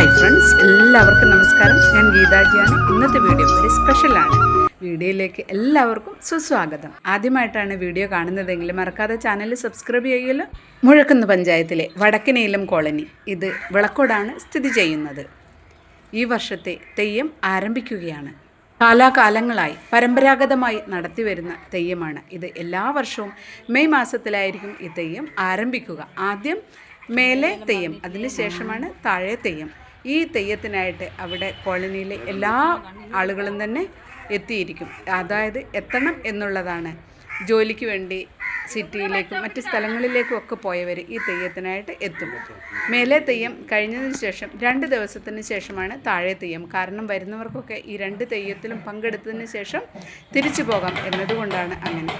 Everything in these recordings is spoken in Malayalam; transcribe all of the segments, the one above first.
ഹായ് ഫ്രണ്ട്സ് എല്ലാവർക്കും നമസ്കാരം. ഞാൻ ഗീതാജിയാണ് ഇന്നത്തെ വീഡിയോ ഒരു സ്പെഷ്യലാണ് വീഡിയോയിലേക്ക് എല്ലാവർക്കും സുസ്വാഗതം. ആദ്യമായിട്ടാണ് വീഡിയോ കാണുന്നതെങ്കിൽ മറക്കാതെ ചാനൽ സബ്സ്ക്രൈബ് ചെയ്യുമല്ലോ മുഴക്കുന്ന് പഞ്ചായത്തിലെ വടക്കനേലം കോളനി. ഇത് വിളക്കോടാണ് സ്ഥിതി ചെയ്യുന്നത്. ഈ വർഷത്തെ തെയ്യം ആരംഭിക്കുകയാണ്. കാലാകാലങ്ങളായി പരമ്പരാഗതമായി നടത്തിവരുന്ന തെയ്യമാണ്. ഇത് എല്ലാ വർഷവും മെയ് മാസത്തിലായിരിക്കും ഈ തെയ്യം ആരംഭിക്കുക. ആദ്യം മേലെ തെയ്യം അതിനുശേഷമാണ് താഴെ തെയ്യം. ഈ തെയ്യത്തിനായിട്ട് അവിടെ കോളനിയിലെ എല്ലാ ആളുകളും തന്നെ എത്തിയിരിക്കും. അതായത് എത്തണം എന്നുള്ളതാണ്. ജോലിക്ക് വേണ്ടി സിറ്റിയിലേക്കും മറ്റ് സ്ഥലങ്ങളിലേക്കും ഒക്കെ പോയവർ ഈ തെയ്യത്തിനായിട്ട് എത്തും. മേലെ തെയ്യം കഴിഞ്ഞതിന് ശേഷം രണ്ട് ദിവസത്തിന് ശേഷമാണ് താഴെ തെയ്യം. കാരണം വരുന്നവർക്കൊക്കെ ഈ രണ്ട് തെയ്യത്തിലും പങ്കെടുത്തതിന് ശേഷം തിരിച്ചു പോകാം എന്നതുകൊണ്ടാണ് അങ്ങനെ.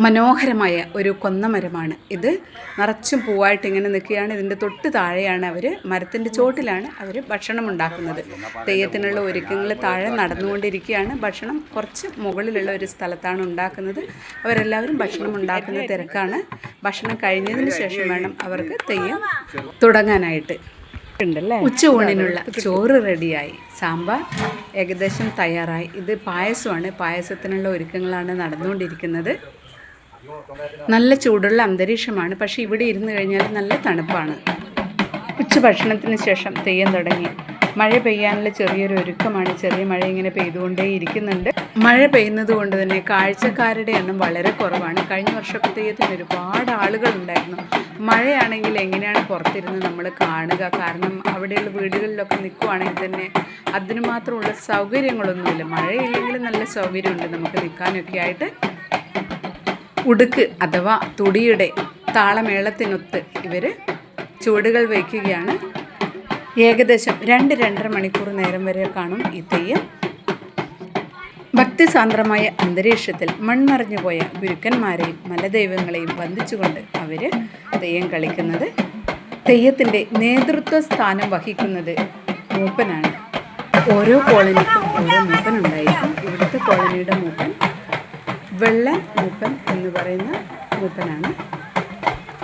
മനോഹരമായ ഒരു കൊന്നമരമാണ് ഇത്. നിറച്ചും പൂവായിട്ട് ഇങ്ങനെ നിൽക്കുകയാണ്. ഇതിന്റെ തൊട്ട് താഴെയാണ് അവർ മരത്തിന്റെ ചോട്ടിലാണ് അവർ ഭക്ഷണം ഉണ്ടാക്കുന്നത് തെയ്യത്തിനുള്ള ഒരുക്കങ്ങൾ താഴെ നടന്നുകൊണ്ടിരിക്കുകയാണ്. ഭക്ഷണം കുറച്ച് മുകളിലുള്ള ഒരു സ്ഥലത്താണ് ഉണ്ടാക്കുന്നത്. അവരെല്ലാവരും ഭക്ഷണം ഉണ്ടാക്കുന്ന തിരക്കാണ്. ഭക്ഷണം കഴിഞ്ഞതിന് ശേഷം വേണം അവർക്ക് തെയ്യം തുടങ്ങാനായിട്ട്. ഉച്ച ഉച്ചയൂണിനുള്ള ചോറ് റെഡിയായി. സാമ്പാർ ഏകദേശം തയ്യാറായി. ഇത് പായസമാണ്. പായസത്തിനുള്ള ഒരുക്കങ്ങളാണ് നടന്നുകൊണ്ടിരിക്കുന്നത്. നല്ല ചൂടുള്ള അന്തരീക്ഷമാണ്. പക്ഷേ ഇവിടെ ഇരുന്ന് കഴിഞ്ഞാൽ നല്ല തണുപ്പാണ്. ഉച്ചഭക്ഷണത്തിന് ശേഷം തെയ്യം തുടങ്ങി. മഴ പെയ്യാനുള്ള ചെറിയൊരു ഒരുക്കമാണ്. ചെറിയ മഴ ഇങ്ങനെ പെയ്തുകൊണ്ടേ ഇരിക്കുന്നുണ്ട് മഴ പെയ്യുന്നത് കൊണ്ട് തന്നെ കാഴ്ചക്കാരുടെ എണ്ണം വളരെ കുറവാണ്. കഴിഞ്ഞ വർഷത്തെ തെയ്യത്തിന് ഒരുപാട് ആളുകൾ ഉണ്ടായിരുന്നു മഴയാണെങ്കിൽ എങ്ങനെയാണ് പുറത്തിരുന്ന് നമ്മൾ കാണുക? കാരണം അവിടെയുള്ള വീടുകളിലൊക്കെ നിൽക്കുവാണെങ്കിൽ തന്നെ അതിന് മാത്രമുള്ള സൗകര്യങ്ങളൊന്നുമില്ല. മഴയില്ലെങ്കിൽ നല്ല സൗകര്യമുണ്ട്. നമുക്ക് നിൽക്കാനൊക്കെ ആയിട്ട് ഉടുക്ക് അഥവാ തുടിയുടെ താളമേളത്തിനൊത്ത് ഇവർ ചുവടുകൾ വയ്ക്കുകയാണ്. ഏകദേശം രണ്ട് രണ്ടര മണിക്കൂർ നേരം വരെ കാണും ഈ തെയ്യം. ഭക്തിസാന്ദ്രമായ അന്തരീക്ഷത്തിൽ മൺമറിഞ്ഞുപോയ ഗുരുക്കന്മാരെയും മലദൈവങ്ങളെയും വന്ദിച്ചുകൊണ്ട് അവർ തെയ്യം കളിക്കുന്നത്. തെയ്യത്തിന്റെ നേതൃത്വ സ്ഥാനം വഹിക്കുന്നത് മൂപ്പനാണ്. ഓരോ കോളനിക്കും ഓരോ മൂപ്പനുണ്ടായിരിക്കും. ഇവിടുത്തെ കോളനിയുടെ മൂപ്പൻ വെള്ളൻ മൂപ്പൻ എന്ന് പറയുന്ന മൂപ്പനാണ്.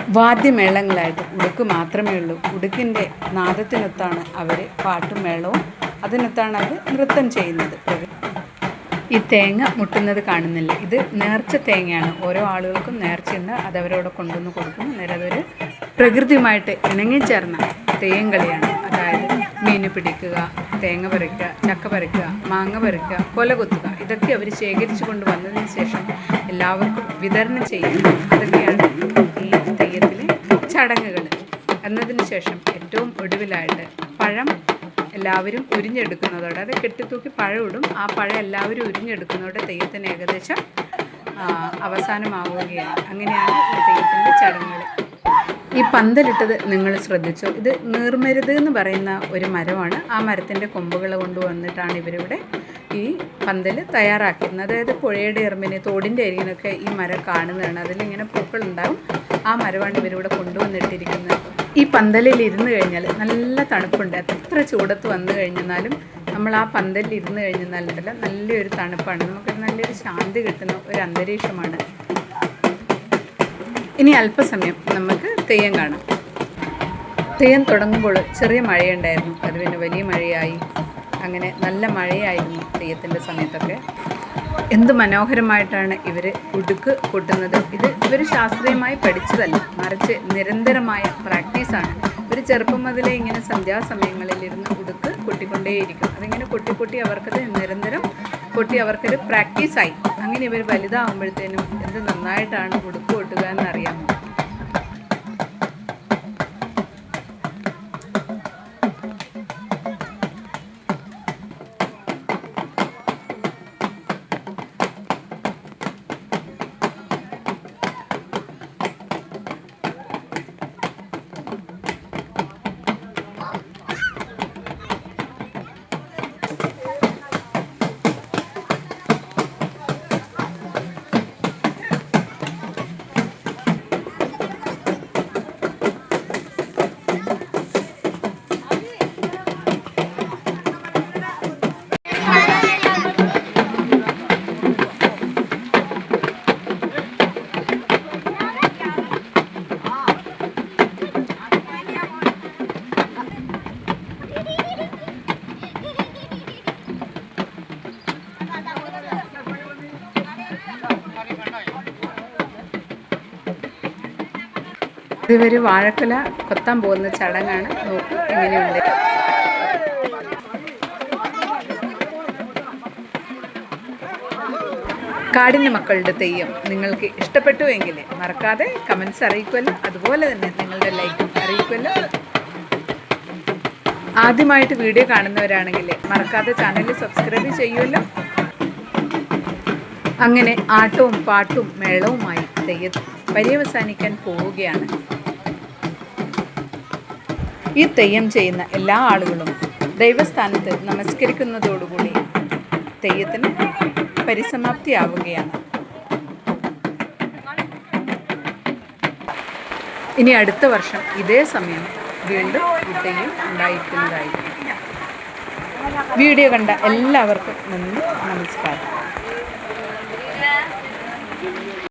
വാദ്യമേളങ്ങളായിട്ട് ഉടുക്ക് മാത്രമേ ഉള്ളൂ. ഉടുക്കിന്റെ നാദത്തിനൊത്താണ് അവർ പാട്ടും മേളവും അതിനൊത്താണ് അവർ നൃത്തം ചെയ്യുന്നത്. ഈ തേങ്ങ മുട്ടുന്നത് കാണുന്നില്ല. ഇത് നേർച്ച തേങ്ങയാണ്. ഓരോ ആളുകൾക്കും നേർച്ചയുണ്ട് അത് അവരോട് കൊണ്ടുവന്ന് കൊടുക്കും അന്നേരം അതൊരു പ്രകൃതിയുമായിട്ട് ഇണങ്ങിച്ചേർന്ന തേയും കളിയാണ് അതായത് മീൻ പിടിക്കുക തേങ്ങ പറിക്കുക ചക്ക പറിക്കുക മാങ്ങ പറിക്കുക കൊല കൊത്തുക ഇതൊക്കെ അവർ ശേഖരിച്ചു കൊണ്ട് വന്നതിന് ശേഷം എല്ലാവർക്കും വിതരണം ചെയ്യുന്നു അതൊക്കെയാണ് ഈ തെയ്യത്തിലെ ചടങ്ങുകൾ എന്നതിന് ശേഷം ഏറ്റവും ഒടുവിലായിട്ട് പഴം എല്ലാവരും ഉരിഞ്ഞെടുക്കുന്നതോടെ അത് കെട്ടിത്തൂക്കി പഴം ഇടും ആ പഴം എല്ലാവരും ഉരിഞ്ഞെടുക്കുന്നതോടെ തെയ്യത്തിന് ഏകദേശം അവസാനമാവുകയാണ്. അങ്ങനെയാണ് ഈ തെയ്യത്തിന്റെ ചടങ്ങുകൾ ഈ പന്തലിട്ടത് നിങ്ങൾ ശ്രദ്ധിച്ചോ? ഇത് നീർമരുത് എന്ന് പറയുന്ന ഒരു മരമാണ്. ആ മരത്തിന്റെ കൊമ്പുകൾ കൊണ്ടുവന്നിട്ടാണ് ഇവരിവിടെ ഈ പന്തൽ തയ്യാറാക്കുന്നത് അതായത് പുഴയുടെ എറുമ്പിന് തോടിന്റെ അരികിനൊക്കെ ഈ മരം കാണുന്നതാണ്. അതിലിങ്ങനെ പൂക്കളുണ്ടാവും. ആ മരമാണ് ഇവരിവിടെ കൊണ്ടുവന്നിട്ടിരിക്കുന്നത്. ഈ പന്തലിൽ ഇരുന്ന് കഴിഞ്ഞാൽ നല്ല തണുപ്പുണ്ട്. എത്ര ചൂടത്ത് വന്നു കഴിഞ്ഞെന്നാലും നമ്മൾ ആ പന്തലിൽ ഇരുന്ന് കഴിഞ്ഞാലുണ്ടല്ലോ നല്ലൊരു തണുപ്പാണ്. നമുക്ക് നല്ലൊരു ശാന്തി കിട്ടുന്ന ഒരു അന്തരീക്ഷമാണ്. ഇനി അല്പസമയം നമുക്ക് തെയ്യം കാണാം. തെയ്യം തുടങ്ങുമ്പോൾ ചെറിയ മഴയുണ്ടായിരുന്നു. അത് പിന്നെ വലിയ മഴയായി. അങ്ങനെ നല്ല മഴയായിരുന്നു തെയ്യത്തിന്റെ സമയത്തൊക്കെ. എന്ത് മനോഹരമായിട്ടാണ് ഇവർ ഉടുക്ക് കൊട്ടുന്നത്. ഇത് ഇവർ ശാസ്ത്രീയമായി പഠിച്ചതല്ല. മറിച്ച് നിരന്തരമായ പ്രാക്ടീസാണ്. ഇവർ ചെറുപ്പം മുതലേ ഇങ്ങനെ സന്ധ്യാസമയങ്ങളിൽ ഇരുന്ന് ഉടുക്ക് കൊട്ടിക്കൊണ്ടേയിരിക്കും. അതിങ്ങനെ കൊട്ടി കൊട്ടി അവർക്കത് നിരന്തരം കൊട്ടി അവർക്കൊരു പ്രാക്ടീസായി. അങ്ങനെ ഇവർ വലുതാകുമ്പോഴത്തേനും എന്ത് നന്നായിട്ടാണ് ഉടുക്ക് കൊട്ടുക എന്നറിയാമോ? ഇതൊരു വാഴക്കുല കൊത്താൻ പോകുന്ന ചടങ്ങാണ്. നോക്കൂ എങ്ങനെയുണ്ട് കാടിന്റെ മക്കളുടെ തെയ്യം നിങ്ങൾക്ക് ഇഷ്ടപ്പെട്ടു എങ്കിൽ മറക്കാതെ കമൻസ് അറിയിക്കുമല്ലോ. അതുപോലെ തന്നെ നിങ്ങളുടെ ലൈക്കും അറിയിക്കുമല്ലോ. ആദ്യമായിട്ട് വീഡിയോ കാണുന്നവരാണെങ്കിൽ മറക്കാതെ ചാനൽ സബ്സ്ക്രൈബ് ചെയ്യുമല്ലോ. അങ്ങനെ ആട്ടവും പാട്ടും മേളവുമായി തെയ്യം പര്യവസാനിക്കാൻ പോവുകയാണ്. ഈ തെയ്യം ചെയ്യുന്ന എല്ലാ ആളുകളും ദൈവസ്ഥാനത്ത് നമസ്കരിക്കുന്നതോടുകൂടി തെയ്യത്തിന് പരിസമാപ്തിയാവുകയാണ്. ഇനി അടുത്ത വർഷം ഇതേ സമയം വീണ്ടും തെയ്യം ഉണ്ടായിരിക്കുന്നതായിരിക്കും. വീഡിയോ കണ്ട എല്ലാവർക്കും നന്ദി നമസ്കാരം.